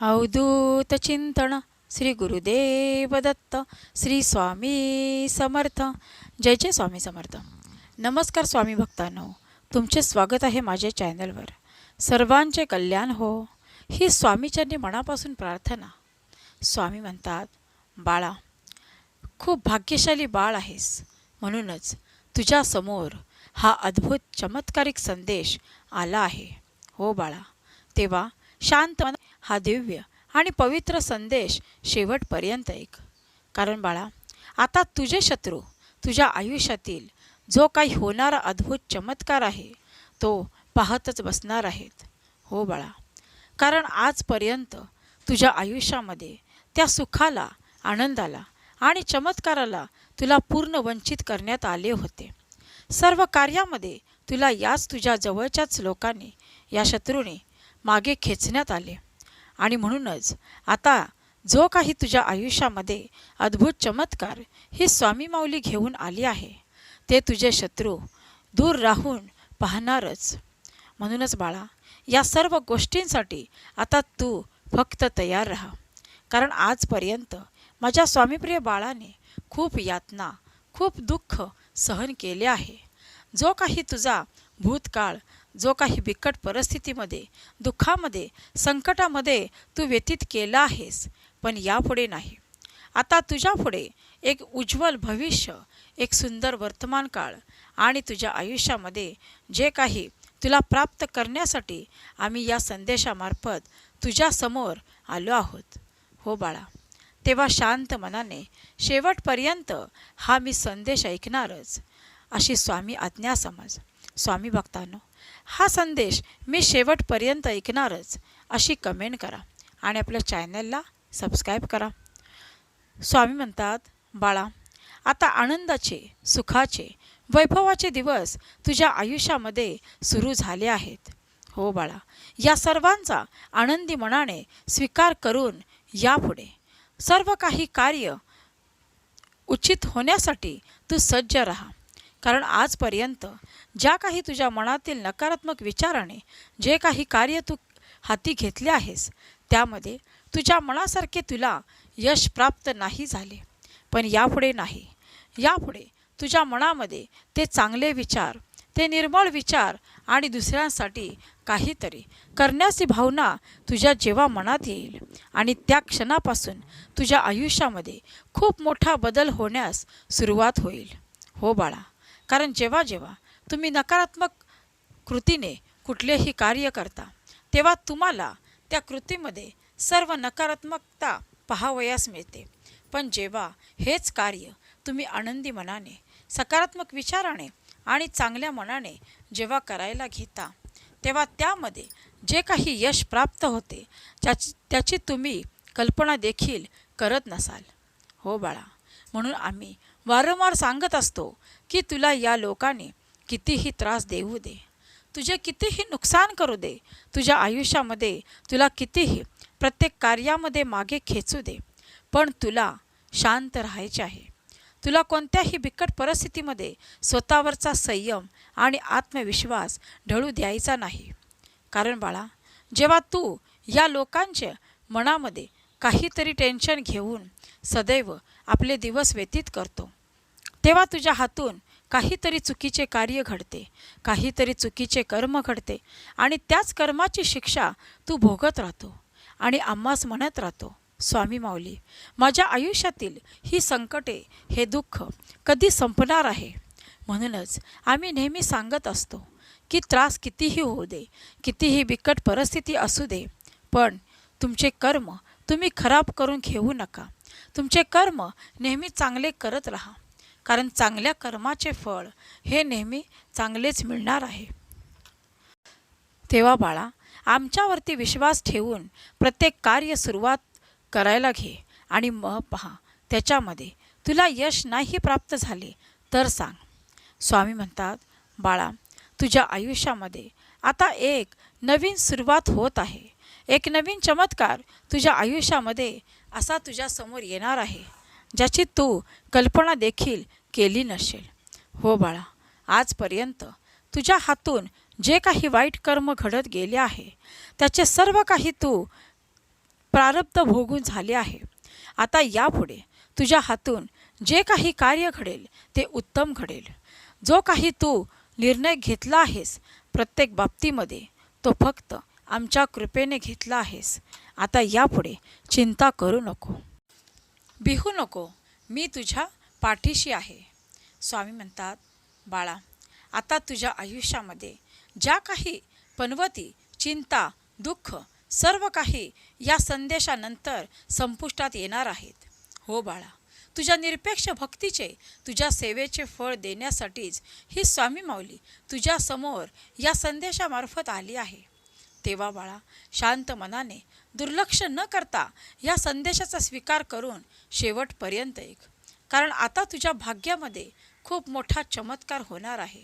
अवधूत चिंतन श्री गुरुदेव दत्त श्री स्वामी समर्थ जय जय स्वामी समर्थ नमस्कार स्वामी भक्तांनो तुमचे स्वागत आहे माझ्या चॅनलवर सर्वांचे कल्याण हो ही स्वामीच्यांनी मनापासून प्रार्थना स्वामी म्हणतात बाळा खूप भाग्यशाली बाळ आहेस म्हणूनच तुझ्यासमोर हा अद्भुत चमत्कारिक संदेश आला आहे हो बाळा तेव्हा शांत हा दिव्य आणि पवित्र संदेश शेवटपर्यंत ऐक कारण बाळा आता तुझे शत्रू तुझ्या आयुष्यातील जो काही होणारा अद्भुत चमत्कार आहे तो पाहतच बसणार आहेत. हो बाळा कारण आजपर्यंत तुझ्या आयुष्यामध्ये त्या सुखाला आनंदाला आणि चमत्काराला तुला पूर्ण वंचित करण्यात आले होते. सर्व कार्यामध्ये तुला याच तुझ्या जवळच्याच लोकांनी या शत्रूने मागे खेचण्यात आले. आणि म्हणूनच आता जो काही तुझ्या आयुष्यामध्ये अद्भुत चमत्कार ही स्वामी माऊली घेऊन आली आहे ते तुझे शत्रू दूर राहून पाहणारच. म्हणूनच बाळा या सर्व गोष्टींसाठी आता तू फक्त तयार राहा. कारण आजपर्यंत माझ्या स्वामीप्रिय बाळाने खूप यातना खूप दुःख सहन केले आहे. जो काही तुझा भूतकाळ जो काही बिकट परिस्थितीमध्ये दुःखामध्ये संकटामध्ये तू व्यतीत केला आहेस पण यापुढे नाही. आता तुझ्यापुढे एक उज्ज्वल भविष्य एक सुंदर वर्तमान काळ आणि तुझ्या आयुष्यामध्ये जे काही तुला प्राप्त करण्यासाठी आम्ही या संदेशामार्फत तुझ्यासमोर आलो आहोत. हो बाळा तेव्हा शांत मनाने शेवटपर्यंत हा मी संदेश ऐकणारच अशी स्वामी आज्ञा समज. स्वामी भक्तांनो हा संदेश मी शेवटपर्यंत ऐकणारच अशी कमेंट करा आणि आपल्या चॅनलला सबस्क्राईब करा. स्वामी म्हणतात बाळा आता आनंदाचे सुखाचे वैभवाचे दिवस तुझ्या आयुष्यामध्ये सुरू झाले आहेत. हो बाळा या सर्वांचा आनंदी मनाने स्वीकार करून यापुढे सर्व काही कार्य उचित होण्यासाठी तू सज्ज राहा. कारण आजपर्यंत ज्या काही तुझ्या मनातील नकारात्मक विचाराने जे काही कार्य तू हाती घेतले आहेस त्यामध्ये तुझ्या मनासारखे तुला यश प्राप्त नाही झाले. पण यापुढे नाही. यापुढे तुझ्या मनामध्ये ते चांगले विचार ते निर्मळ विचार आणि दुसऱ्यांसाठी काहीतरी करण्याची भावना तुझ्या जेव्हा मनात येईल आणि त्या क्षणापासून तुझ्या आयुष्यामध्ये खूप मोठा बदल होण्यास सुरुवात होईल. हो बाळा कारण जेव्हा जेव्हा तुम्ही नकारात्मक कृतीने कुठलेही कार्य करता तेव्हा तुम्हाला त्या कृतीमध्ये सर्व नकारात्मकता पहावयास मिळते. पण जेव्हा हेच कार्य तुम्ही आनंदी मनाने सकारात्मक विचाराने आणि चांगल्या मनाने जेव्हा करायला घेता तेव्हा त्यामध्ये जे काही यश प्राप्त होते त्याची त्याची तुम्ही कल्पना देखील करत नसाल. हो बाळा म्हणून आम्ही वारंवार सांगत असतो की तुला या लोकाने कितीही त्रास देऊ दे. तुझे कितीही नुकसान करू दे. तुझ्या आयुष्यामध्ये तुला कितीही प्रत्येक कार्यामध्ये मागे खेचू दे. पण तुला शांत राहायचे आहे. तुला कोणत्याही बिकट परिस्थितीमध्ये स्वतःवरचा संयम आणि आत्मविश्वास ढळू द्यायचा नाही. कारण बाळा जेव्हा तू या लोकांच्या मनामध्ये काहीतरी टेन्शन घेऊन सदैव आपले दिवस व्यतीत करतो. तेव्हा तुझ्या हातून काहीतरी चुकीचे कार्य घडते काहीतरी चुकीचे कर्म घडते आणि त्याच कर्माची शिक्षा तू भोगत राहतो आणि आम्हास म्हणत राहतो स्वामी माऊली माझ्या आयुष्यातील ही संकटे हे दुःख कधी संपणार आहे? म्हणूनच आम्ही नेहमी सांगत असतो की त्रास कितीही होऊ दे कितीही बिकट परिस्थिती असू दे पण तुमचे कर्म तुम्ही खराब करून घेऊ नका. तुमचे कर्म नेहमी चांगले करत राहा. कारण चांगल्या कर्माचे फळ हे नेहमी चांगलेच मिळणार आहे. तेव्हा बाळा आमच्यावरती विश्वास ठेवून प्रत्येक कार्य सुरुवात करायला घे आणि मग पहा त्याच्यामध्ये तुला यश नाही प्राप्त झाले तर सांग. स्वामी म्हणतात बाळा तुझ्या आयुष्यामध्ये आता एक नवीन सुरुवात होत आहे. एक नवीन चमत्कार तुझ्या आयुष्यामध्ये असा तुझ्यासमोर येणार आहे ज्याची तू कल्पना देखील केली नसेल. हो बाळा आजपर्यंत तुझ्या हातून जे काही वाईट कर्म घडत गेले आहे त्याचे सर्व काही तू प्रारब्ध भोगून झाले आहे. आता यापुढे तुझ्या हातून जे काही कार्य घडेल ते उत्तम घडेल. जो काही तू निर्णय घेतला आहेस प्रत्येक बाबतीमध्ये तो फक्त आमच्या कृपेने घेतला आहेस. आता यापुढे चिंता करू नको. भिहू नको. मी तुझ्या पाठीशी आहे. स्वामी म्हणतात बाळा आता तुझ्या आयुष्यामध्ये ज्या काही पनवती चिंता दुःख सर्व काही या संदेशानंतर संपुष्टात येणार आहेत. हो बाळा तुझ्या निरपेक्ष भक्तीचे तुझ्या सेवेचे फळ देण्यासाठीच ही स्वामी माऊली तुझ्यासमोर या संदेशामार्फत आली आहे. तेव्हा बाळा शांत मनाने दुर्लक्ष न करता या संदेशाचा स्वीकार करून शेवटपर्यंत एक. कारण आता तुझ्या भाग्यामध्ये खूप मोठा चमत्कार होणार आहे.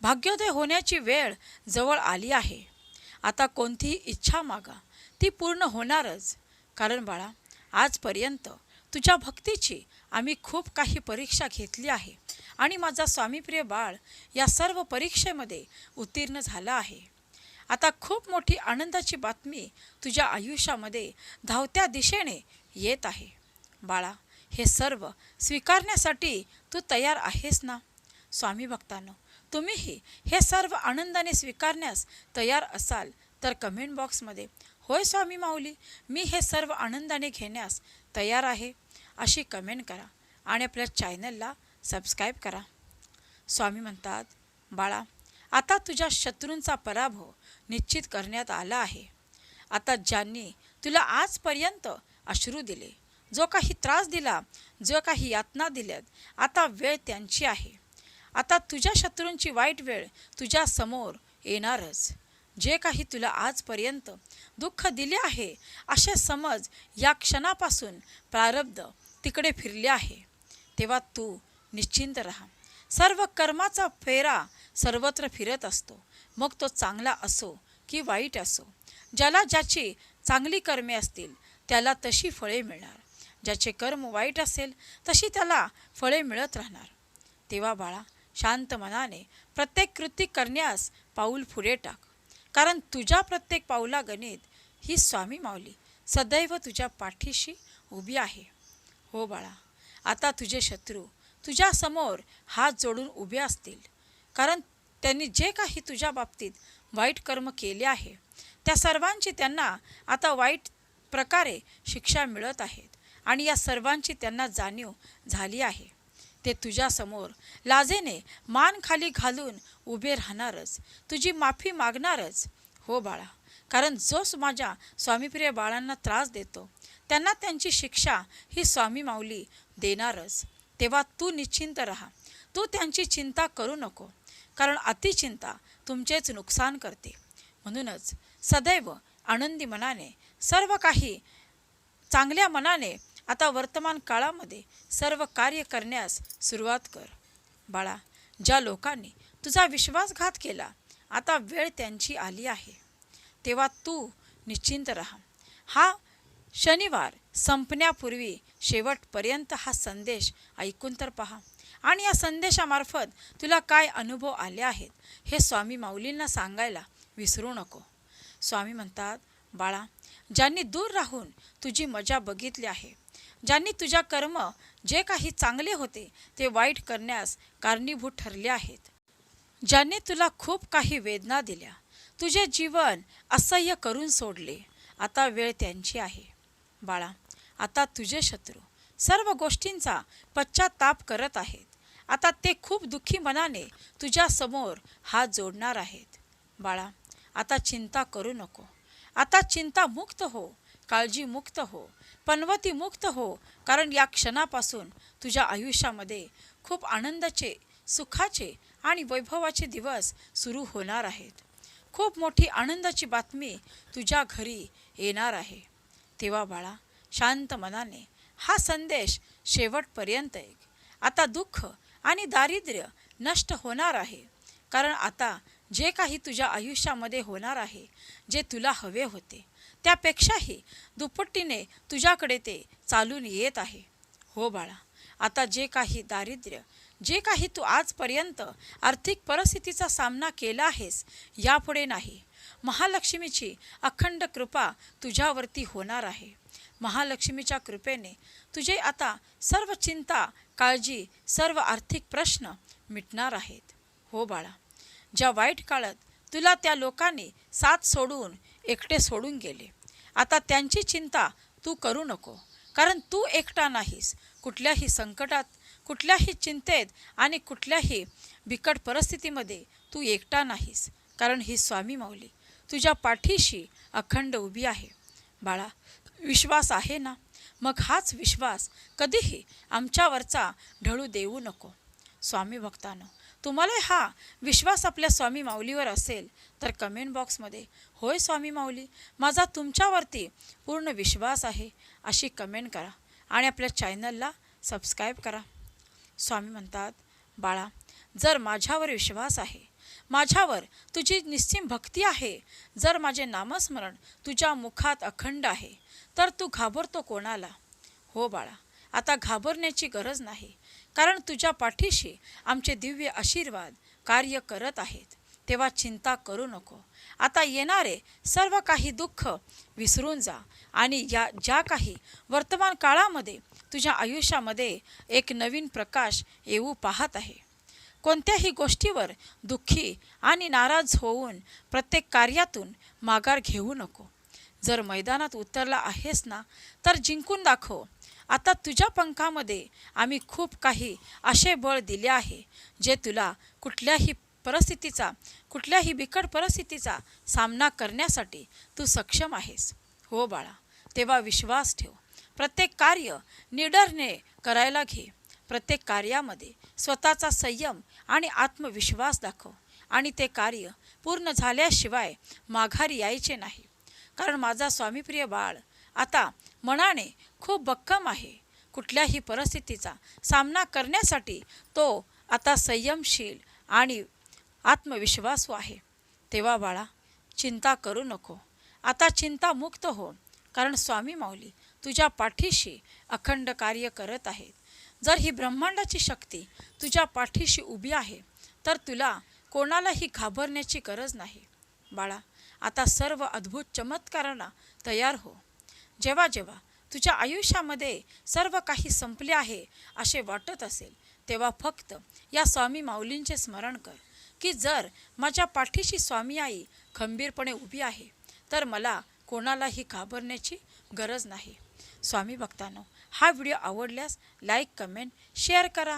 भाग्योदय होण्याची वेळ जवळ आली आहे. आता कोणतीही इच्छा मागा ती पूर्ण होणारच. कारण बाळा आजपर्यंत तुझ्या भक्तीची आम्ही खूप काही परीक्षा घेतली आहे आणि माझा स्वामीप्रिय बाळ या सर्व परीक्षेमध्ये उत्तीर्ण झाला आहे. आता खूप मोठी आनंदाची बातमी तुझ्या आयुष्यामध्ये धावत्या दिशेने येत आहे. बाळा हे सर्व स्वीकारण्यासाठी तू तयार आहेस ना? स्वामी भक्तांनो तुम्हीही हे सर्व आनंदाने स्वीकारण्यास तयार असाल तर कमेंट बॉक्समध्ये होय स्वामी माऊली मी हे सर्व आनंदाने घेण्यास तयार आहे अशी कमेंट करा आणि आपल्या चॅनलला सबस्क्राईब करा. स्वामी म्हणतात बाळा आता तुझ्या शत्रूंचा पराभव निश्चित करण्यात आला आहे. आता ज्यांनी तुला आजपर्यंत अश्रू दिले जो काही त्रास दिला जो काही यातना दिल्यात आता वेळ त्यांची आहे. आता तुझ्या शत्रूंची वाईट वेळ तुझ्या समोर येणारच. जे काही तुला आजपर्यंत दुःख दिले आहे असे समज या क्षणापासून प्रारब्ध तिकडे फिरले आहे. तेव्हा तू निश्चिंत राहा. सर्व कर्माचा फेरा सर्वत्र फिरत असतो. मग तो चांगला असो की वाईट असो. ज्याला ज्याची चांगली कर्मे असतील त्याला तशी फळे मिळणार. ज्याचे कर्म वाईट असेल तशी त्याला फळे मिळत राहणार. तेव्हा बाळा शांत मनाने प्रत्येक कृती करण्यास पाऊल पुढे टाक. कारण तुझ्या प्रत्येक पाऊला गणित ही स्वामी माऊली सदैव तुझ्या पाठीशी उभी आहे. हो बाळा आता तुझे शत्रू तुझ्यासमोर हात जोडून उभे असतील. कारण त्यांनी जे काही तुझ्या बाबतीत वाईट कर्म केले आहे त्या सर्वांची त्यांना आता वाईट प्रकारे शिक्षा मिळत आहेत आणि या सर्वांची त्यांना जाणीव झाली आहे. ते तुझ्यासमोर लाजेने मान खाली घालून उभे राहणारच. तुझी माफी मागणारच. हो बाळा कारण जो माझ्या स्वामीप्रिय बाळांना त्रास देतो त्यांना त्यांची शिक्षा ही स्वामी माऊली देणारच. तेव्हा तू निश्चिंत राहा. तू त्यांची चिंता करू नको कारण अतिचिंता तुमचेच नुकसान करते. म्हणूनच सदैव आनंदी मनाने सर्व काही चांगल्या मनाने आता वर्तमान काळामध्ये सर्व कार्य करण्यास सुरुवात कर. बाळा ज्या लोकांनी तुझा विश्वासघात केला आता वेळ त्यांची आली आहे. तेव्हा तू निश्चिंत राहा. हा शनिवार संपण्यापूर्वी शेवटपर्यंत हा संदेश ऐकून तर पहा. आणि या संदेशामार्फत तुला काय अनुभव आले आहेत हे स्वामी माऊलींना सांगायला विसरू नको. स्वामी म्हणतात बाळा ज्यांनी दूर राहून तुझी मजा बघितली आहे ज्यांनी तुझ्या कर्म जे काही चांगले होते ते वाईट करण्यास कारणीभूत ठरले आहेत ज्यांनी तुला खूप काही वेदना दिल्या तुझे जीवन असह्य करून सोडले आता वेळ त्यांची आहे. बाळा आता तुझे शत्रू सर्व गोष्टींचा पश्चाताप करत आहेत. आता ते खूप दुःखी मनाने तुझ्या समोर हात जोडणार आहेत. बाळा आता चिंता करू नको. आता चिंता मुक्त हो काळजी मुक्त हो पनवती मुक्त हो कारण या क्षणापासून तुझ्या आयुष्यामध्ये खूप आनंदाचे सुखाचे आणि वैभवाचे दिवस सुरू होणार आहेत. खूप मोठी आनंदाची बातमी तुझ्या घरी येणार आहे. तेव्हा बाळा शांत मनाने हा संदेश शेवटपर्यंत ऐक. आता दुःख आणि दारिद्र्य नष्ट होणार आहे. कारण आता जे काही तुझ्या आयुष्यामध्ये होणार आहे जे तुला हवे होते त्यापेक्षाही दुपट्टीने तुझ्याकडे ते चालून येत आहे. हो बाळा आता जे काही दारिद्र्य जे काही तू आजपर्यंत आर्थिक परिस्थितीचा सामना केला आहेस यापुढे नाही. महालक्ष्मीची अखंड कृपा तुझ्यावरती होणार आहे. महालक्ष्मीच्या कृपेने तुझे आता सर्व चिंता काळजी सर्व आर्थिक प्रश्न मिटणार आहेत. हो बाळा ज्या वाईट काळात तुला त्या लोकांनी साथ सोडून एकटे सोडून गेले आता त्यांची चिंता तू करू नको. कारण तू एकटा नाहीस. कुठल्याही संकटात कुठल्याही चिंतेत आणि कुठल्याही बिकट परिस्थितीमध्ये तू एकटा नाहीस. कारण ही स्वामी माऊली तुझ्या पाठीशी अखंड उभी आहे. बाळा विश्वास आहे ना? मग हाच विश्वास कधीही आमच्यावरचा ढळू देऊ नको. स्वामी भक्तानं तुम्हाला हा विश्वास आपल्या स्वामी माऊलीवर असेल तर कमेंट बॉक्समध्ये होय स्वामी माऊली माझा तुमच्यावरती पूर्ण विश्वास आहे अशी कमेंट करा आणि आपल्या चॅनलला सबस्क्राईब करा. स्वामी म्हणतात बाळा जर माझ्यावर विश्वास आहे माझ्यावर तुझी निस्सीम भक्ती आहे. जर माझे नामस्मरण तुझ्या मुखात अखंड आहे तर तू घाबरतो कोणाला? हो बाळा आता घाबरण्याची गरज नाही कारण तुझ्या पाठीशी आमचे दिव्य आशीर्वाद कार्य करत आहेत. तेव्हा चिंता करू नको. आता येणारे सर्व काही दुःख विसरून जा आणि या ज्या काही वर्तमान काळामध्ये तुझ्या आयुष्यामध्ये एक नवीन प्रकाश येऊ पाहत आहे. कोणत्याही गोष्टीवर दुःखी आणि नाराज होऊन प्रत्येक कार्यातून माघार घेऊ नको. जर मैदानात उतरला आहेस ना तर जिंकून दाखव. आता तुझ्या पंखामध्ये आम्ही खूप काही असे बळ दिले आहे जे तुला कुठल्याही परिस्थितीचा कुठल्याही बिकट परिस्थितीचा सामना करण्यासाठी तू सक्षम आहेस. हो बाळा तेव्हा विश्वास ठेव. प्रत्येक कार्य निडरने करायला घे. प्रत्येक कार्यामध्ये स्वतःचा संयम आणि आत्मविश्वास दाखव. आणि ते कार्य पूर्ण झाल्याशिवाय माघारी यायचे नाही. कारण माझा स्वामीप्रिय बाळ आता मनाने खूप भक्कम आहे. कुठल्याही परिस्थितीचा सामना करण्यासाठी तो आता संयमशील आणि आत्मविश्वासू आहे. तेव्हा बाळा चिंता करू नको. आता चिंतामुक्त हो. कारण स्वामी माऊली तुझ्या पाठीशी अखंड कार्य करत आहेत. जर ही ब्रह्मांडाची शक्ती तुझ्या पाठीशी उभी आहे तर तुला कोणालाही घाबरण्याची गरज नाही. बाळा आता सर्व अद्भुत चमत्कारांना तयार हो. जेव्हा जेव्हा तुझ्या आयुष्यामध्ये सर्व काही संपले आहे असे वाटत असेल तेव्हा फक्त या स्वामी माऊलींचे स्मरण कर की जर माझ्या पाठीशी स्वामी आई खंबीरपणे उभी आहे तर मला कोणालाही घाबरण्याची गरज नाही. स्वामी भक्तांनो हा व्हिडिओ आवडल्यास लाईक कमेंट शेअर करा.